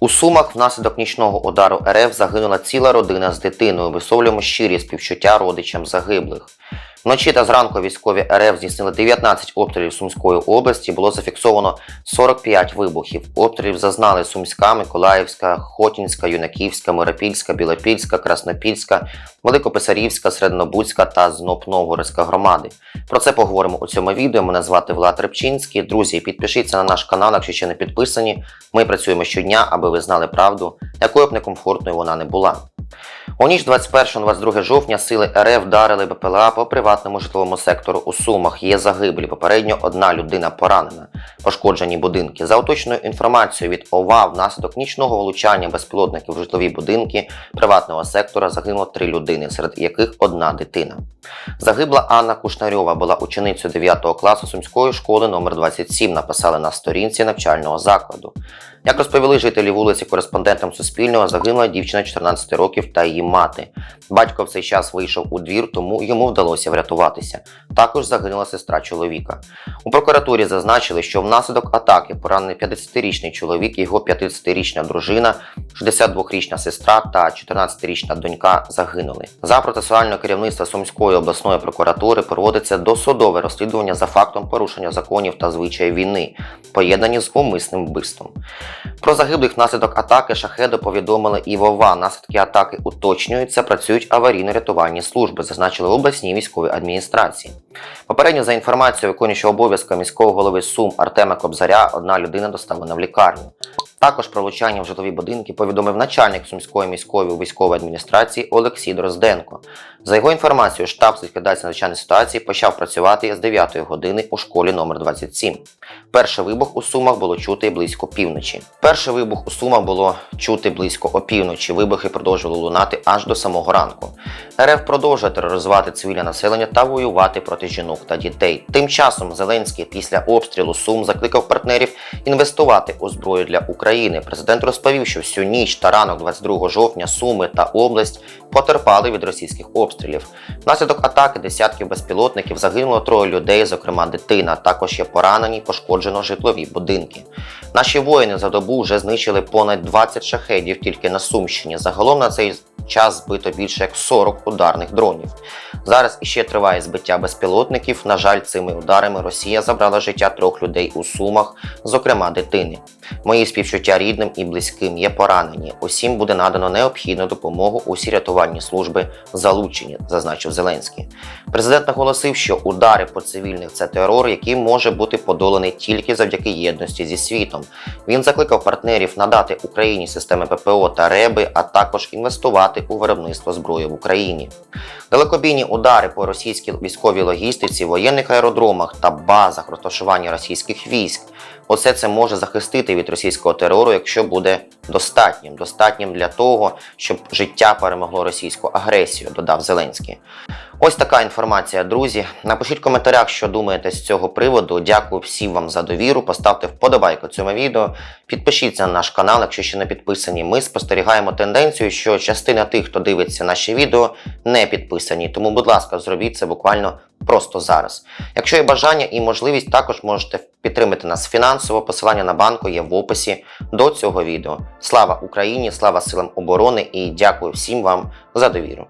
У Сумах внаслідок нічного удару РФ загинула ціла родина з дитиною. Висловлюємо щирі співчуття родичам загиблих. Вночі та зранку військові РФ здійснили 19 обстрілів Сумської області. Було зафіксовано 45 вибухів. Обстрілів зазнали Сумська, Миколаївська, Хотінська, Юнаківська, Миропільська, Білопільська, Краснопільська, Великописарівська, Середнобудська та Знопновгородська громади. Про це поговоримо у цьому відео. Мене звати Влад Репчинський. Друзі, підпишіться на наш канал, якщо ще не підписані. Ми працюємо щодня, аби ви знали правду, якою б некомфортною вона не була. У ніч 21-22 жовтня сили РФ вдарили БПЛА по приватному житловому сектору у Сумах. Є загиблі. Попередньо одна людина поранена. Пошкоджені будинки. За уточною інформацією від ОВА, внаслідок нічного влучання безпілотників в житлові будинки приватного сектора загинуло три людини, серед яких одна дитина. Загибла Анна Кушнарьова, була ученицею 9 класу Сумської школи номер 27 написали на сторінці навчального закладу. Як розповіли жителі вулиці кореспондентам Суспільного, загинула дівчина 14 років та її мати. Батько в цей час вийшов у двір, тому йому вдалося врятуватися. Також загинула сестра чоловіка. У прокуратурі зазначили, що внаслідок атаки поранений 50-річний чоловік, його 50-річна дружина, 62-річна сестра та 14-річна донька загинули. За процесуальне керівництво Сумської обласної прокуратури проводиться досудове розслідування за фактом порушення законів та звичаїв війни, поєднані з умисним вбивством. Про загиблих внаслідок атаки шахеду повідомили і Вова. Наслідки атаки уточнюються, працюють аварійно-рятувальні служби, зазначили в обласній військовій адміністрації. Попередньо за інформацією виконуючого обов'язка міського голови Сум Артема Кобзаря, одна людина доставлена в лікарню. Також про влучання в житлові будинки повідомив начальник Сумської міської військової адміністрації Олексій Дрозденко. За його інформацією, штаб з ліквідації надзвичайної ситуації почав працювати з 9 години у школі номер 27. Перший вибух у Сумах було чути близько півночі. Перший вибух у Сумах було чути близько опівночі. Вибухи продовжували лунати аж до самого ранку. РФ продовжує тероризувати цивільне населення та воювати проти жінок та дітей. Тим часом Зеленський після обстрілу Сум закликав партнерів інвестувати у зброю для України. Президент розповів, що всю ніч та ранок 22 жовтня Суми та область потерпали від російських обстрілів. Внаслідок атаки десятків безпілотників загинуло троє людей, зокрема дитина. Також є поранені, пошкоджено житлові будинки. Наші воїни за добу вже знищили понад 20 шахедів тільки на Сумщині. Загалом на цей час збито більше як 40 ударних дронів. Зараз іще триває збиття безпілотників. На жаль, цими ударами Росія забрала життя трьох людей у Сумах, зокрема дитини. Мої співчуття рідним і близьким є поранені. Усім буде надано необхідну допомогу. Усі рятувальні служби залучені, зазначив Зеленський. Президент наголосив, що удари по цивільних це терор, який може бути подоланий тільки завдяки єдності зі світом. Він закликав партнерів надати Україні системи ППО та РЕБи, а також інвестувати у виробництво зброї в Україні. Далекобійні удари по російській військовій логістиці, воєнних аеродромах та базах розташування російських військ. Оце це може захистити від російського терору, якщо буде достатнім, достатнім для того, щоб життя перемогло російську агресію, додав Зеленський. Ось така інформація, друзі. Напишіть в коментарях, що думаєте з цього приводу. Дякую всім вам за довіру. Поставте вподобайку цьому відео. Підпишіться на наш канал, якщо ще не підписані. Ми спостерігаємо тенденцію, що частина тих, хто дивиться наші відео, не підписані. Тому, будь ласка, зробіть це буквально просто зараз. Якщо є бажання і можливість, також можете підтримати нас фінансово. Посилання на банку є в описі до цього відео. Слава Україні! Слава силам оборони і дякую всім вам за довіру.